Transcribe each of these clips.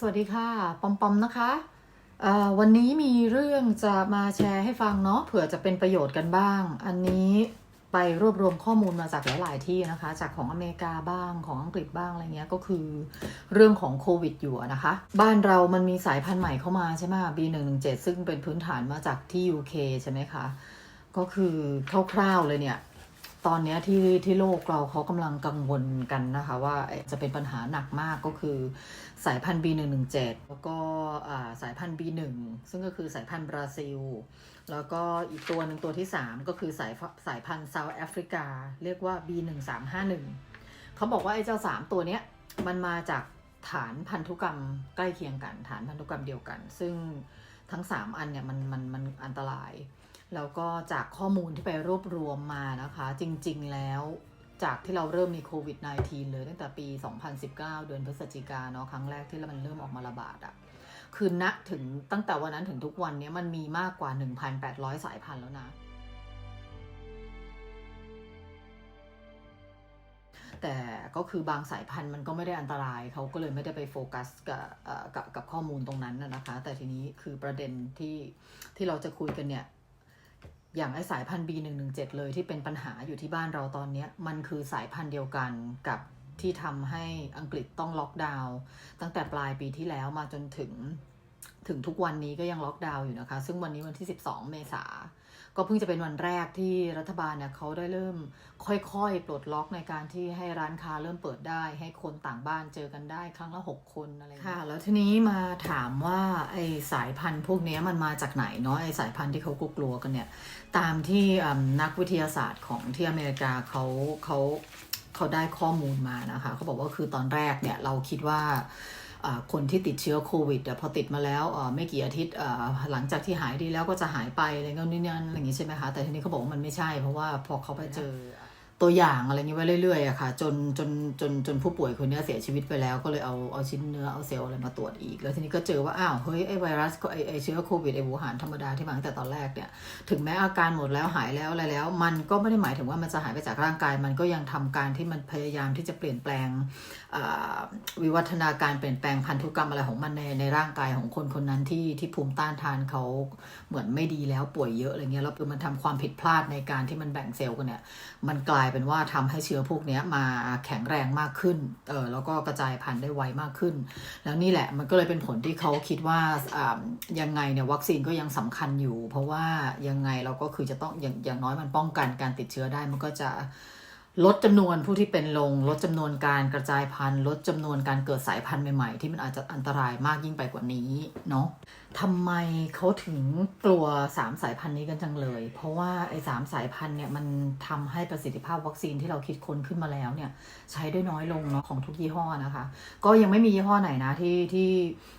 สวัสดีค่ะ ปอมปอมนะคะวันนี้มีเรื่องจะมาแชร์ให้ฟังเนาะเผื่อจะเป็นประโยชน์กันบ้าง อันนี้ไปรวบรวมข้อมูลมาจากหลาย ๆ ที่นะคะ จากของอเมริกาบ้างของอังกฤษบ้างอะไรเงี้ยก็คือเรื่องของโควิดอยู่นะคะ บ้านเรามันมีสายพันธุ์ใหม่เข้ามาใช่ไหม B117 ซึ่งเป็นพื้นฐานมาจากที่ UK ใช่ไหมคะ ก็คือคร่าว ๆ เลยเนี่ย ตอนนี้ที่ที่โลกเราเขากำลังกังวลกันนะคะ ว่าจะเป็นปัญหาหนักมากก็คือ สายพันธุ์ B117 แล้วก็สายพันธุ์ B1 ซึ่งก็คือสายพันธุ์บราซิล แล้วก็อีกตัวหนึ่งตัวที่ 3 ก็คือสายสายพันธุ์เซาท์แอฟริกา เรียกว่า B1351 เขาบอกว่าไอ้เจ้า 3 ตัวเนี้ยมันมาจากฐานพันธุกรรมใกล้เคียงกัน ฐานพันธุกรรมเดียวกัน ซึ่งทั้ง 3 อันเนี่ยมันมันมันอันตราย แล้วก็จากข้อมูลที่ไปรวบรวมมานะคะ จริง ๆ แล้วจากที่เราเริ่มมีโควิด -19 เลยตั้งแต่ปี 2019 เดือนพฤศจิกาเนาะครั้งแรกที่มันเริ่มออกมาระบาดอะคือณถึงตั้งแต่วันนั้นถึงทุกวันนี้มันมีมากกว่า 1,800 สายพันธุ์แล้วนะ แต่ก็คือบางสายพันธุ์มันก็ไม่ได้อันตรายเขาก็เลยไม่ได้ไปโฟกัสกับกับกับข้อมูลตรงนั้นนะคะ แต่ทีนี้คือประเด็นที่ที่เราจะคุยกันเนี่ย อย่างไอสายพันธุ์ B117 เลยที่เป็นปัญหาอยู่ที่บ้านเราตอนนี้มันคือสายพันธุ์เดียวกันกับที่ทำให้อังกฤษต้องล็อกดาวน์ตั้งแต่ปลายปีที่แล้วมาจนถึงถึงทุกวันนี้ก็ยังล็อกดาวน์อยู่นะคะ ซึ่งวันนี้วันที่ 12 เมษา ก็เพิ่งจะเป็นวันแรกที่รัฐบาลเนี่ยเขาได้เริ่มค่อยๆ ปลดล็อกในการที่ให้ร้านค้าเริ่มเปิดได้ ให้คนต่างบ้านเจอกันได้ครั้งละ 6 คนอะไรค่ะ แล้วทีนี้มาถามว่าไอสายพันธุ์พวกนี้มันมาจากไหนเนาะไอสายพันธุ์ที่เขากลัวกันเนี่ยตามที่นักวิทยาศาสตร์ของที่อเมริกาเขาเขาเขาได้ข้อมูลมานะคะเขาบอกว่าคือตอนแรกเนี่ยเราคิดว่า คนที่ติดเชื้อโควิดพอติดมาแล้วไม่กี่อาทิตย์หลังจากที่หายดีแล้วก็จะหายไปอะไรเงี้ยนี่นั่นอะไรอย่างงี้ใช่ไหมคะแต่ทีนี้เขาบอกว่ามันไม่ใช่ เพราะว่าพอเขาไปเจอ ตัวอย่างอะไรเงี้ยไว้เรื่อยๆอะค่ะ จนจนจนจนผู้ป่วยคนนี้เสียชีวิตไปแล้วก็เลยเอาเอาชิ้นเนื้อเอาเซลล์อะไรมาตรวจอีก แล้วทีนี้ก็เจอว่าอ้าวเฮ้ยไอไวรัสไอไอเชื้อโควิดไอวูหานธรรมดาที่มาตั้งแต่ตอนแรกเนี่ยถึงแม้อาการหมดแล้วหายแล้วอะไรแล้ว มันก็ไม่ได้หมายถึงว่ามันจะหายไปจากร่างกาย มันก็ยังทำการที่มันพยายามที่จะเปลี่ยนแปลงวิวัฒนาการเปลี่ยนแปลงพันธุกรรมอะไรของมันในในร่างกายของคนคนนั้นที่ที่ภูมิต้านทานเขาเหมือนไม่ดีแล้วป่วยเยอะอะไรเงี้ยแล้วคือมันทำความผิดพลาดในการที่มันแบ่งเซลล์กันเนี่ยมันกลายเป็นว่าทำให้เชื้อพวกนี้มาแข็งแรงมากขึ้นเออแล้วก็กระจายพันธุ์ได้ไวมากขึ้น แล้วนี่แหละมันก็เลยเป็นผลที่เขาคิดว่าอ่ายังไงเนี่ยวัคซีนก็ยังสำคัญอยู่ เพราะว่ายังไงเราก็คือจะต้องอย่างอย่างน้อยมันป้องกันการติดเชื้อได้มันก็จะลดจำนวนผู้ที่เป็นลง ลดจำนวนการกระจายพันธุ์ ลดจำนวนการเกิดสายพันธุ์ใหม่ๆ ที่มันอาจจะอันตรายมากยิ่งไปกว่านี้เนาะทำไมเขาถึงกลัว3สายพันธุ์นี้กันจังเลย เพราะว่าไอ้สามสายพันธุ์เนี่ยมันทำให้ประสิทธิภาพวัคซีนที่เราคิดค้นขึ้นมาแล้วเนี่ยใช้ได้น้อยลงเนาะของทุกยี่ห้อนะคะ ก็ยังไม่มียี่ห้อไหนนะที่ที่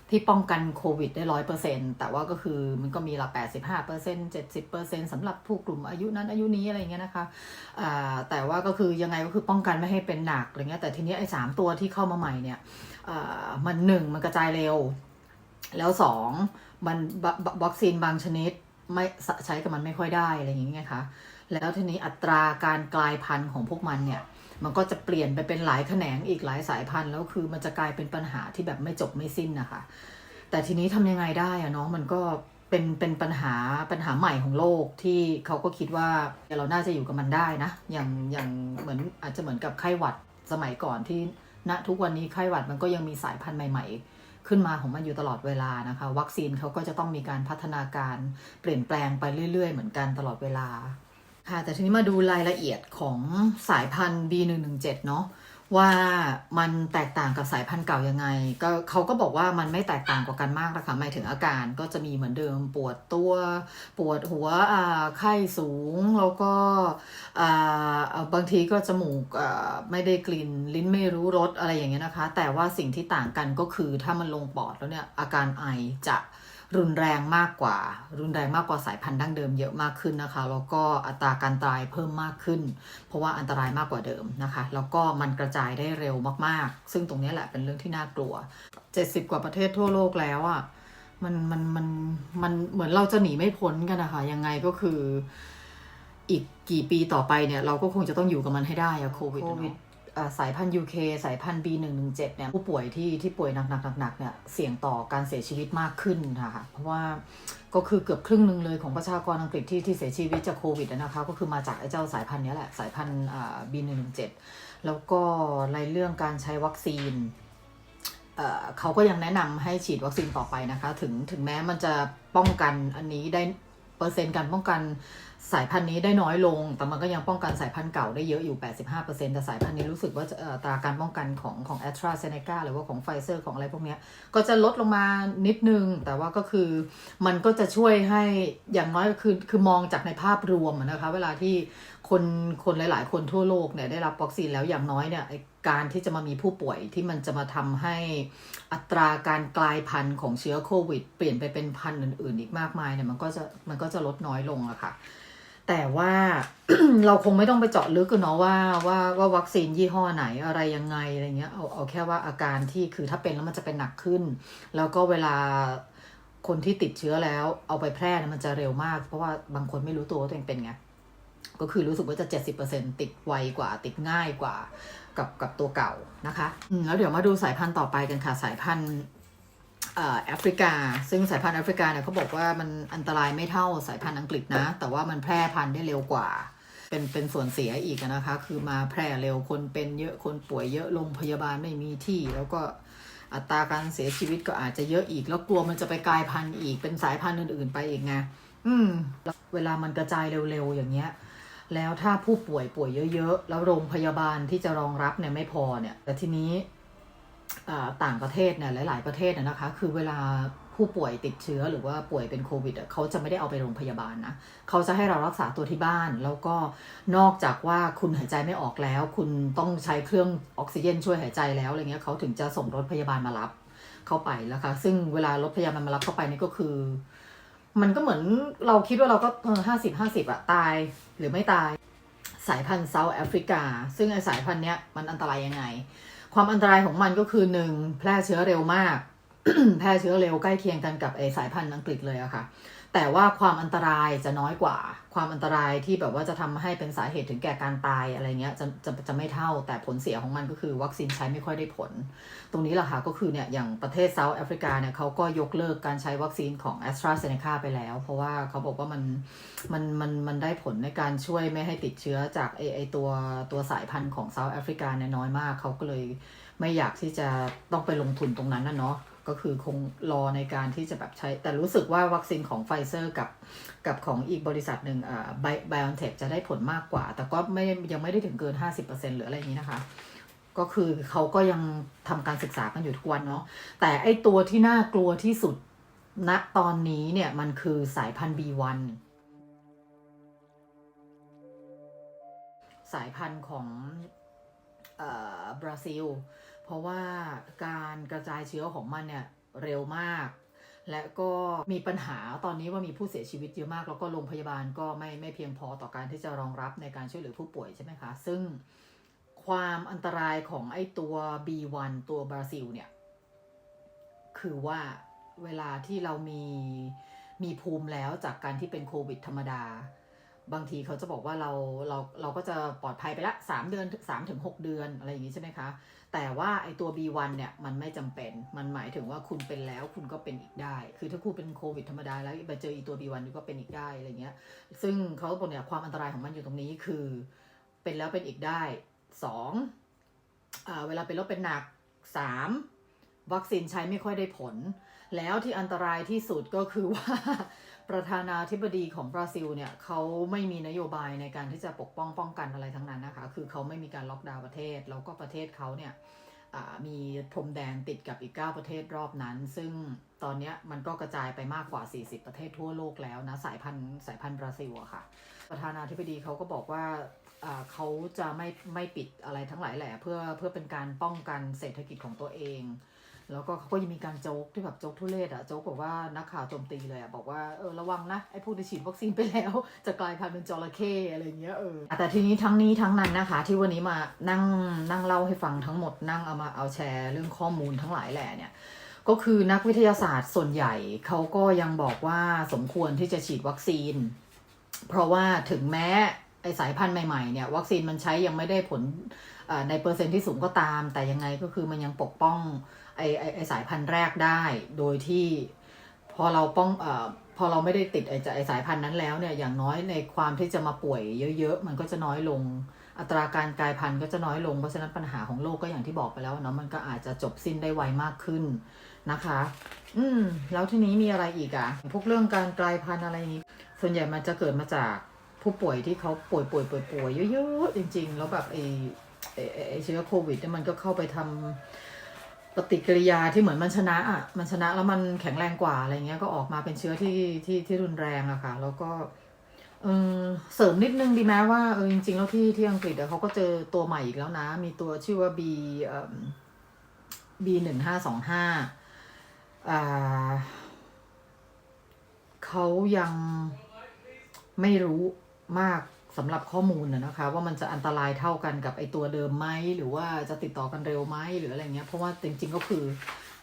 ที่ป้องกันโควิดได้ร้อยเปอร์เซ็นแต่ว่าก็คือมันก็มีละแปดสิบห้าเปอร์เซ็นต์เจ็ดสิบเปอร์เซ็นต์สำหรับผู้กลุ่มอายุนั้นอายุนี้อะไรเงี้ยนะคะอ่าแต่ว่าก็คือยังไงก็คือป้องกันไม่ให้เป็นหนักอะไรเงี้ยแต่ทีนี้ไอ้สามตัวที่เข้ามาใหม่เนี่ยอ่ามันหนึ่งมันกระจายเร็ว แล้วสองมันววัคซีนบางชนิดไม่ใช้กับมันไม่ค่อยได้อะไรอย่างเงี้ยคะแล้วทีนี้อัตราการกลายพันธุ์ของพวกมันเนี่ย มันก็จะเปลี่ยนไปเป็นหลายแขนงอีกหลายสายพันธุ์แล้วคือมันจะกลายเป็นปัญหาที่แบบไม่จบไม่สิ้นนะคะ แต่ทีนี้ทำยังไงได้อะเนาะมันก็เป็นเป็นปัญหาปัญหาใหม่ของโลกที่เขาก็คิดว่าเราน่าจะอยู่กับมันได้นะ อย่างอย่างเหมือนอาจจะเหมือนกับไข้หวัดสมัยก่อนที่ณทุกวันนี้ไข้หวัดมันก็ยังมีสายพันธุ์ใหม่ ๆ ขึ้นมาของมันอยู่ตลอดเวลานะคะ วัคซีนเขาก็จะต้องมีการพัฒนาการเปลี่ยนแปลงไปเรื่อย ๆ เหมือนกันตลอดเวลาค่ะแต่ทีนี้มาดูรายละเอียดของสายพันธุ์ B117 เนาะ ว่ามันแตกต่างกับสายพันธุ์เก่ายังไง ก็เขาก็บอกว่ามันไม่แตกต่างกว่ากันมากนะคะหมายถึงอาการก็จะมีเหมือนเดิมปวดตัวปวดหัวไข้สูง แล้วก็บางทีก็จมูกไม่ได้กลิ่นลิ้นไม่รู้รสอะไรอย่างเงี้ยนะคะ แต่ว่าสิ่งที่ต่างกันก็คือถ้ามันลงปอดแล้วเนี่ยอาการไอจะ รุนแรงมากกว่า รุนแรงมากกว่าสายพันธุ์ดั้งเดิมเยอะมากขึ้นนะคะ แล้วก็อัตราการตายเพิ่มมากขึ้น เพราะว่าอันตรายมากกว่าเดิมนะคะ แล้วก็มันกระจายได้เร็วมากๆ ซึ่งตรงนี้แหละเป็นเรื่องที่น่ากลัว 70 กว่าประเทศทั่วโลกแล้วอะ่ะมันมันมันมันเหมือนเราจะหนีไม่พ้นกันนะคะยังไงก็คือ อีกกี่ปีต่อไปเนี่ย เราก็คงจะต้องอยู่กับมันให้ได้อะโควิดอะเนาะอ่า สายพันธุ์ UK สายพันธุ์ B117 เนี่ยผู้ป่วยที่ที่ป่วยหนักๆๆๆเนี่ยเสี่ยงต่อการเสียชีวิตมากขึ้นค่ะเพราะว่าก็คือเกือบครึ่งหนึ่งเลยของประชากรอังกฤษที่ที่เสียชีวิตจากโควิดนะคะก็คือมาจากไอ้เจ้าสายพันธุ์นี้แหละ สายพันธุ์อ่า B117 แล้วก็ในเรื่องการใช้วัคซีนเอ่อเขาก็ยังแนะนำให้ฉีดวัคซีนต่อไปนะคะ ถึงถึงแม้มันจะป้องกันอันนี้ได้เปอร์เซ็นต์การป้องกัน สายพันธุ์นี้ได้น้อยลง แต่มันก็ยังป้องกันสายพันธุ์เก่าได้เยอะอยู่ 85%แต่สายพันธุ์นี้รู้สึกว่าอ่อตราการป้องกันของของ a s t r a z เซ e c a หรือว่าของไฟเซอร์ของอะไรพวกนี้ก็จะลดลงมานิดนึง แต่ว่าก็คือมันก็จะช่วยให้อย่างน้อยก็คือคือมองจากในภาพรวมนะคะ เวลาที่คนคนหลาย ๆ คนทั่วโลกเนี่ยได้รับวัคซีนแล้วอย่างน้อยเนี่ยการที่จะมามีผู้ป่วยที่มันจะมาทำให้อัตราการกลายพันธุ์ของเชื้อโควิด เปลี่ยนไปเป็นพันธุ์อื่น ๆ อีกมากมายเนี่ยมันก็จะมันก็จะลดน้อยลงอะค่ะ แต่ว่าเราคงไม่ต้องไปเจาะลึกกันเนาะว่าว่าว่าวัคซีนยี่ห้อไหนอะไรยังไงอะไรเงี้ยเอาเอาแค่ว่าอาการที่คือถ้าเป็นแล้วมันจะเป็นหนักขึ้น แล้วก็เวลาคนที่ติดเชื้อแล้วเอาไปแพร่เนี่ยมันจะเร็วมาก เพราะว่าบางคนไม่รู้ตัวว่าตัวเองเป็นไงก็คือรู้สึกว่าจะ 70%ติดไวกว่าติดง่ายกว่ากับกับตัวเก่านะคะอืมแล้วเดี๋ยวมาดูสายพันธุ์ต่อไปกันค่ะสายพันธุ์ แอฟริกา ซึ่งสายพันธุ์แอฟริกาเนี่ยเขาบอกว่ามันอันตรายไม่เท่าสายพันธุ์อังกฤษนะ แต่ว่ามันแพร่พันธุ์ได้เร็วกว่า เป็นเป็นส่วนเสียอีกอะนะคะ คือมาแพร่เร็วคนเป็นเยอะคนป่วยเยอะโรงพยาบาลไม่มีที่ แล้วก็อัตราการเสียชีวิตก็อาจจะเยอะอีก แล้วกลัวมันจะไปกลายพันธุ์อีกเป็นสายพันธุ์อื่น ๆ ไปอีกไงอืมแล้วเวลามันกระจายเร็วๆอย่างเงี้ยแล้วถ้าผู้ป่วยป่วยเยอะๆ แล้วโรงพยาบาลที่จะรองรับเนี่ยไม่พอเนี่ย แต่ทีนี้อ่า ต่างประเทศเนี่ยหลาย ๆประเทศนะนะคะ คือเวลาผู้ป่วยติดเชื้อหรือว่าป่วยเป็นโควิดเขาจะไม่ได้เอาไปโรงพยาบาลนะเขาจะให้เรารักษาตัวที่บ้าน แล้วก็นอกจากว่าคุณหายใจไม่ออกแล้ว คุณต้องใช้เครื่องออกซิเจนช่วยหายใจแล้วอะไรเงี้ยเขาถึงจะส่งรถพยาบาลมารับเข้าไปแล้วค่ะซึ่งเวลารถพยาบาลมารับเข้าไปนี่ก็คือ มันก็เหมือนเราคิดว่าเราก็ห้าสิบห้าสิบอะตายหรือไม่ตายสายพันธุ์เซาท์แอฟริกา ซึ่งไอสายพันธุ์เนี้ยมันอันตรายยังไง ความอันตรายของมันก็คือหนึ่งแพร่เชื้อเร็วมาก แพร่เชื้อเร็วใกล้เคียงกันกับไอสายพันธุ์อังกฤษเลยอะค่ะ แต่ว่าความอันตรายจะน้อยกว่า ความอันตรายที่แบบว่าจะทำให้เป็นสาเหตุถึงแก่การตายอะไรเงี้ยจะจะจะไม่เท่า แต่ผลเสียของมันก็คือวัคซีนใช้ไม่ค่อยได้ผล ตรงนี้แหละค่ะก็คือเนี่ยอย่างประเทศเซาท์แอฟริกาเนี่ยเขาก็ยกเลิกการใช้วัคซีนของ a s t r a z เซ e c a ไปแล้ว เพราะว่าเขาบอกว่ามันมันมันมันได้ผลในการช่วยไม่ให้ติดเชื้อจากไอไอตัวตัวสายพันธุ์ของเซาท์แอฟริกาเนี่ยน้อยมากเขาก็เลยไม่อยากที่จะต้องไปลงทุนตรงนั้นนะเนาะ ก็คือคงรอในการที่จะแบบใช้ แต่รู้สึกว่าวัคซีนของไฟเซอร์กับกับของอีกบริษัทหนึ่งอ่าไบออนเทคจะได้ผลมากกว่า แต่ก็ไม่ยังไม่ได้ถึงเกิน 50%หรืออะไรอย่างนี้นะคะ ก็คือเขาก็ยังทำการศึกษากันอยู่ทุกวันเนาะแต่ไอตัวที่น่ากลัวที่สุดณตอนนี้เนี่ยมันคือสายพันธุ์ B1 สายพันธุ์ของเอ่อบราซิล เพราะว่าการกระจายเชื้อของมันเนี่ยเร็วมาก และก็มีปัญหาตอนนี้ว่ามีผู้เสียชีวิตเยอะมาก แล้วก็โรงพยาบาลก็ไม่ไม่เพียงพอต่อการที่จะรองรับในการช่วยเหลือผู้ป่วยใช่ไหมคะ ซึ่งความอันตรายของไอ้ตัว B1 ตัวบราซิลเนี่ยคือว่าเวลาที่เรามีมีภูมิแล้วจากการที่เป็นโควิดธรรมดา บางทีเขาจะบอกว่าเราเราเราก็จะปลอดภัยไปละสามเดือนสามถึงหกเดือนอะไรอย่างนี้ใช่ไหมคะ แต่ว่าไอตัว B1 เนี่ยมันไม่จำเป็น มันหมายถึงว่าคุณเป็นแล้วคุณก็เป็นอีกได้ คือถ้าคุณเป็นโควิดธรรมดาแล้วไปเจออีตัว B1 ก็เป็นอีกได้อะไรเงี้ย ซึ่งเขาบอกเนี่ยความอันตรายของมันอยู่ตรงนี้คือ เป็นแล้วเป็นอีกได้สองอ่าเวลาเป็นแล้วเป็นหนักสามวัคซีนใช้ไม่ค่อยได้ผล แล้วที่อันตรายที่สุดก็คือว่า ประธานาธิบดีของบราซิลเนี่ยเขาไม่มีนโยบายในการที่จะปกป้องป้องกันอะไรทั้งนั้นนะคะ คือเขาไม่มีการล็อกดาวน์ประเทศ แล้วก็ประเทศเขาเนี่ยมีพรมแดนติดกับอีก 9 ประเทศรอบนั้น ซึ่งตอนนี้มันก็กระจายไปมากกว่า 40 ประเทศทั่วโลกแล้วนะ สายพันธุ์สายพันธุ์บราซิลอะค่ะ ประธานาธิบดีเขาก็บอกว่าเขาจะไม่ไม่ปิดอะไรทั้งหลายแหละเพื่อเพื่อเป็นการป้องกันเศรษฐกิจของตัวเอง แล้วก็เขาก็ยังมีการโจ๊กที่แบบโจ๊กทุเรศอะโจ๊กบอกว่านักข่าวโจมตีเลยอะบอกว่าเออระวังนะไอ้ผู้ที่ฉีดวัคซีนไปแล้ว จะกลายพันธุ์เป็นจระเข้อะไรเงี้ยเออแต่ทีนี้ทั้งนี้ทั้งนั้นนะคะ ที่วันนี้มานั่งนั่งเล่าให้ฟังทั้งหมดนั่งเอามาเอาแชร์ เรื่องข้อมูลทั้งหลายแหล่เนี่ยก็คือนักวิทยาศาสตร์ส่วนใหญ่เขาก็ยังบอกว่าสมควรที่จะฉีดวัคซีน เพราะว่าถึงแม้ ไอสายพันธุ์ใหม่ๆเนี่ยวัคซีนมันใช้ยังไม่ได้ผลในเปอร์เซ็นต์ที่สูงก็ตาม แต่ยังไงก็คือมันยังปกป้องไอไอไอสายพันธุ์แรกได้โดยที่พอเราป้องเอ่อพอเราไม่ได้ติดไอไอสายพันธุ์นั้นแล้วเนี่ยอย่างน้อยในความที่จะมาป่วยเยอะๆ มันก็จะน้อยลงอัตราการกลายพันธุ์ก็จะน้อยลงเพราะฉะนั้นปัญหาของโลกก็อย่างที่บอกไปแล้วเนาะมันก็อาจจะจบสิ้นได้ไวมากขึ้นนะคะ อืม แล้วทีนี้มีอะไรอีกอะพวกเรื่องการกลายพันธุ์อะไรนี้ ส่วนใหญ่มันจะเกิดมาจาก ผู้ป่วยที่เขาป่วยป่วยป่วยป่วยเยอะๆจริง ๆ แล้วแบบไอไอ้ไอ้ไอเชื้อโควิดเนี่ยมันก็เข้าไปทำปฏิกิริยาที่เหมือนมันชนะอะมันชนะแล้วมันแข็งแรงกว่าอะไรเงี้ยก็ออกมาเป็นเชื้อที่ที่ที่รุนแรงอะค่ะ แล้วก็เออเสริมนิดนึงดีไหมว่าเออจริงๆแล้วที่ที่อังกฤษเขาก็เจอตัวใหม่อีกแล้วนะ มีตัวชื่อว่า B เอ่อ B หนึ่งห้าสองห้าอ่าเขายังไม่รู้ มากสำหรับข้อมูลนะนะคะ ว่ามันจะอันตรายเท่ากันกับไอตัวเดิมไหมหรือว่าจะติดต่อกันเร็วไหมหรืออะไรเงี้ยเพราะว่าจริงๆก็คือ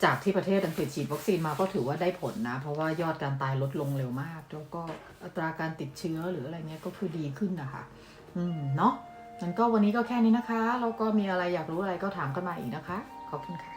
จากที่ประเทศอังกฤษฉีดวัคซีนมาก็ถือว่าได้ผลนะ เพราะว่ายอดการตายลดลงเร็วมาก แล้วก็อัตราการติดเชื้อหรืออะไรเงี้ยก็คือดีขึ้นนะคะอืมเนาะงั้นก็วันนี้ก็แค่นี้นะคะ แล้วก็มีอะไรอยากรู้อะไรก็ถามกันมาอีกนะคะ ขอบคุณค่ะ